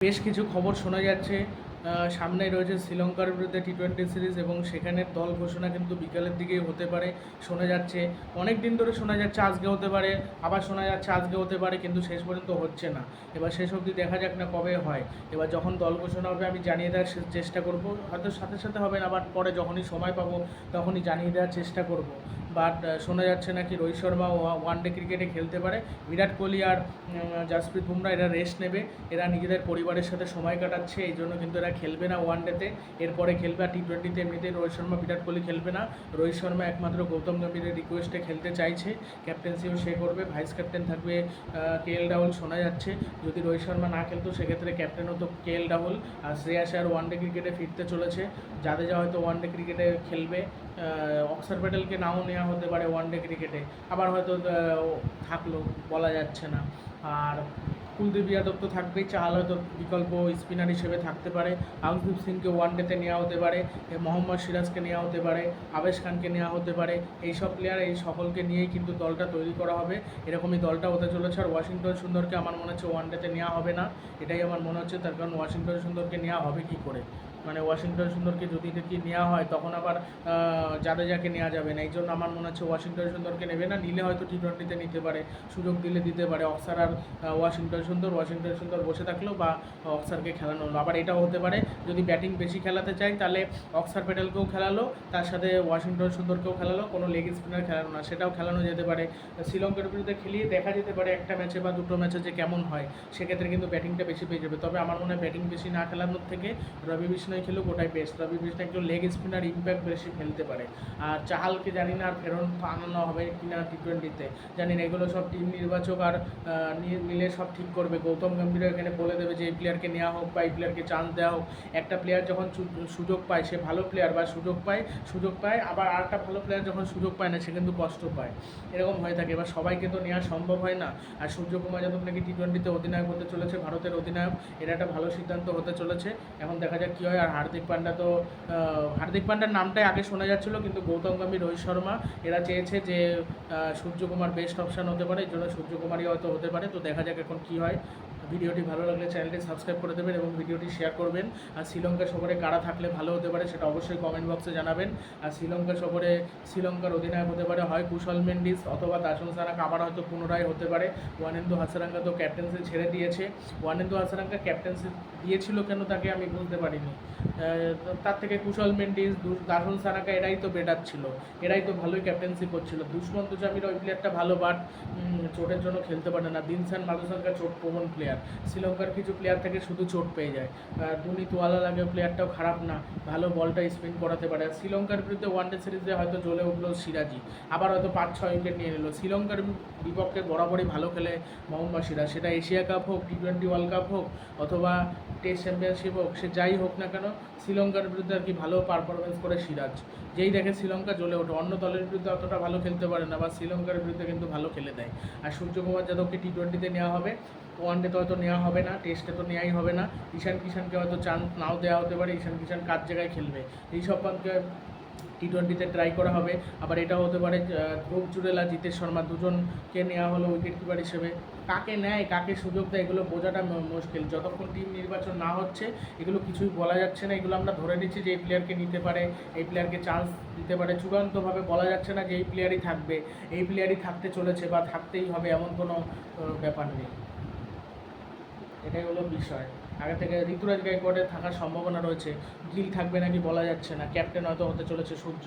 বেশ কিছু খবর শোনা যাচ্ছে। আহ, সামনেই রয়েছে শ্রীলঙ্কার বিরুদ্ধে টি টোয়েন্টি সিরিজ এবং সেখানের দল ঘোষণা কিন্তু বিকালের দিকেই হতে পারে শোনা যাচ্ছে। অনেক দিন ধরে শোনা যাচ্ছে আজকে হতে পারে আবার শোনা যাচ্ছে আজকে হতে পারে কিন্তু শেষ পর্যন্ত হচ্ছে না। এবার শেষ অবধি দেখা যাক না কবে হয়। এবার যখন দল ঘোষণা হবে আমি জানিয়ে দেওয়ার চেষ্টা করব। হয়তো সাথে সাথে হবে না আবার পরে যখনই সময় পাবো তখনই জানিয়ে দেওয়ার চেষ্টা করব। বাট শোনা যাচ্ছে নাকি রোহিত শর্মা ওয়ান ডে ক্রিকেটে খেলতে পারে। বিরাট কোহলি আর জাসপ্রীত বুমরা এরা রেস্ট নেবে। এরা নিজেদের পরিবারের সাথে সময় কাটাচ্ছে, এই জন্য কিন্তু এরা খেলবে না ওয়ান ডেতে এরপরে খেলবে, আর টি টোয়েন্টিতে এমনিতেই রোহিত শর্মা, বিরাট কোহলি খেলবে না। রোহিত শর্মা একমাত্র গৌতম গম্ভীরের রিকোয়েস্টে খেলতে চাইছে। ক্যাপ্টেন্সিও সে করবে ভাইস ক্যাপ্টেন থাকবে কে এল রাহুল, শোনা যাচ্ছে। যদি রোহিত শর্মা না খেলতো, সেক্ষেত্রে ক্যাপ্টেন হতো কে এল রাহুল। আর শ্রেয়াস আর ওয়ান ডে ক্রিকেটে ফিরতে চলেছে। জাদেজা হয়তো ওয়ান ডে ক্রিকেটে খেলবে। অক্সার প্যাটেলকে নাও নেওয়া হতে পারে ওয়ান ডে ক্রিকেটে আবার হয়তো থাকল, বলা যাচ্ছে না। আর কুলদীপ যাদব তো থাকবেই চাহাল হয়তো বিকল্প স্পিনার হিসেবে থাকতে পারে। আউসদীপ সিংকে ওয়ান ডেতে নেওয়া হতে পারে মোহাম্মদ সিরাজকে নেওয়া হতে পারে, আবেশ খানকে নেওয়া হতে পারে। এই সব প্লেয়ার এই সকলকে নিয়েই কিন্তু দলটা তৈরি করা হবে। এরকমই দলটা হতে চলেছে। আর ওয়াশিংটন সুন্দরকে আমার মনে হচ্ছে ওয়ান ডেতে নেওয়া হবে না। এটাই আমার মনে হচ্ছে, তার কারণ ওয়াশিংটন সুন্দরকে নেওয়া হবে কি করে? মানে ওয়াশিংটন সুন্দরকে যদি কি নেওয়া হয়, তখন আবার জাদেজাকে নেওয়া যাবে না। এই জন্য আমার মনে হচ্ছে ওয়াশিংটন সুন্দরকে নেবে না, নিলে হয়তো টি টোয়েন্টিতে নিতে পারে, সুযোগ দিলে দিতে পারে। অক্সার আর ওয়াশিংটন সুন্দর ওয়াশিংটন সুন্দর বসে থাকল বা অক্সারকে খেলানো হলো। আবার এটাও হতে পারে, যদি ব্যাটিং বেশি খেলাতে চাই তাহলে অক্সার প্যাটেলকেও খেলালো, তার সাথে ওয়াশিংটন সুন্দরকেও খেলালো, কোনো লেগ স্পিনার খেলানো না, সেটাও খেলানো যেতে পারে। শ্রীলঙ্কার বিরুদ্ধে খেলিয়ে দেখা যেতে পারে একটা ম্যাচে বা দুটো ম্যাচে যে কেমন হয়, সেক্ষেত্রে কিন্তু ব্যাটিংটা বেশি পেয়ে যাবে। তবে আমার মনে হয় ব্যাটিং বেশি না খেলানোর থেকে রবি বিষ্ণয় খেলুক, ওটাই বেস্ট রবি বিষ্ণয় একটু লেগ স্পিনার ইম্প্যাক্ট বেশি ফেলতে পারে। আর চাহালকে জানি না আর ফেরন আনানো হবে কি না টি টোয়েন্টিতে জানি না, এগুলো সব টিম নির্বাচক আর মিলে সব ঠিক করবে। গৌতম গম্ভীর এখানে বলে দেবে যে, এই প্লেয়ারকে নেওয়া হোক বা এই প্লেয়ারকে চান্স দেওয়া হোক। একটা প্লেয়ার যখন সুযোগ পায়, সে ভালো প্লেয়ার বা সুযোগ পায় সুযোগ পায়, আবার আর একটা ভালো প্লেয়ার যখন সুযোগ পায় না, সে কিন্তু কষ্ট পায়। এরকম হয়ে থাকে। এবার সবাইকে তো নেওয়া সম্ভব হয় না। আর সূর্যকুমার যাদব নাকি টি টোয়েন্টিতে অধিনায়ক হতে চলেছে, ভারতের অধিনায়ক। এটা একটা ভালো সিদ্ধান্ত হতে চলেছে। এখন দেখা যাক কী হয়। আর হার্দিক পান্ডা তো হার্দিক পান্ডার নামটাই আগে শোনা যাচ্ছিল, কিন্তু গৌতম গম্ভীর, রোহিত শর্মা, এরা চেয়েছে যে সূর্যকুমার বেস্ট অপশান হতে পারে, এর জন্য সূর্যকুমারই হয়তো হতে পারে, তো দেখা যাক এখন কী হয়। ভিডিওটি ভালো লাগলে চ্যানেলটি সাবস্ক্রাইব করে দেবেন এবং ভিডিওটি শেয়ার করবেন। আর শ্রীলঙ্কা সফরে কারা থাকলে ভালো হতে পারে সেটা অবশ্যই কমেন্ট বক্সে জানাবেন। আর শ্রীলঙ্কা সফরে শ্রীলঙ্কার অধিনায়ক হতে পারে হয় কুশল মেন্ডিস অথবা দাসন সারাক আবার হয়তো পুনরায় হতে পারে। ওয়ানেন্দু হাসারাঙ্গা তো ক্যাপ্টেন্সি ছেড়ে দিয়েছে। ওয়ানেন্দু হাসারাঙ্গা ক্যাপ্টেন্সি দিয়েছিল কেন তাকে আমি বুঝতে পারিনি। তার থেকে কুশল মেন্ডিস দাসন সারাকা এরাই তো বেটার ছিল। এরাই তো ভালোই ক্যাপ্টেন্সি করছিল। দুষ্মন্ত জামির ওই প্লেয়ারটা ভালো বাট চোটের জন্য খেলতে পারে না। দিনসান মাদুসাঙ্কা চোট প্রবণ প্লেয়ার শ্রীলঙ্কার কিছু প্লেয়ার থেকে শুধু চোট পেয়ে যায়। আর দুনিত ওয়ালা লাগে প্লেয়ারটাও খারাপ না। ভালো বলটা স্পিন করাতে পারে। শ্রীলঙ্কার বিরুদ্ধে ওয়ানডে সিরিজে হয়তো জ্বলে উঠল সিরাজি। আবার হয়তো পাঁচ, ছয় উইকেট নিয়ে নিল। শ্রীলঙ্কার বিপক্ষে বরাবরই ভালো খেলে মোহাম্মদ সিরাজ সেটা এশিয়া কাপ হোক টি টোয়েন্টি ওয়ার্ল্ড কাপ হোক, অথবা টেস্ট চ্যাম্পিয়নশিপ হোক, সে যাই হোক না কেন, শ্রীলঙ্কার বিরুদ্ধে আর কি ভালো পারফরমেন্স করে সিরাজ। যেই দেখে শ্রীলঙ্কা জ্বলে ওঠে। অন্য দলের বিরুদ্ধে অতটা ভালো খেলতে পারে না, বা শ্রীলঙ্কার বিরুদ্ধে কিন্তু ভালো খেলে দেয়। আর সূর্যকুমার যাদবকে টি টোয়েন্টিতে নেওয়া হবে। ওয়ান ডেতে হয়তো নেওয়া হবে না টেস্টে তো নেওয়াই হবে না। ঈশান কিষানকে হয়তো চান্স নাও দেওয়া হতে পারে, ঈশান কিষান কার জায়গায় খেলবে? এই সব পানকে টি টোয়েন্টিতে ট্রাই করা হবে। আবার এটাও হতে পারে ধ্রুব জুরেলা জিতেশ শর্মা দুজনকে নেওয়া হলো উইকেট কিপার হিসেবে। কাকে নেয়, কাকে সুযোগ দেয়, এগুলো বোঝাটা মুশকিল। যতক্ষণ টিম নির্বাচন না হচ্ছে, এগুলো কিছুই বলা যাচ্ছে না। এগুলো আমরা ধরে নিচ্ছি যে এই প্লেয়ারকে নিতে পারে, এই প্লেয়ারকে চান্স দিতে পারে। চূড়ান্তভাবে বলা যাচ্ছে না যে এই প্লেয়ারই থাকবে। এই প্লেয়ারই থাকতে চলেছে বা থাকতেই হবে, এমন কোনো ব্যাপার নেই। এটাই হলো বিষয়। আগে থেকে ঋতুরাজ গাইকোয়াড়ের থাকার সম্ভাবনা রয়েছে। গিল থাকবে নাকি বলা যাচ্ছে না। ক্যাপ্টেন হয়তো হতে চলেছে সূর্য।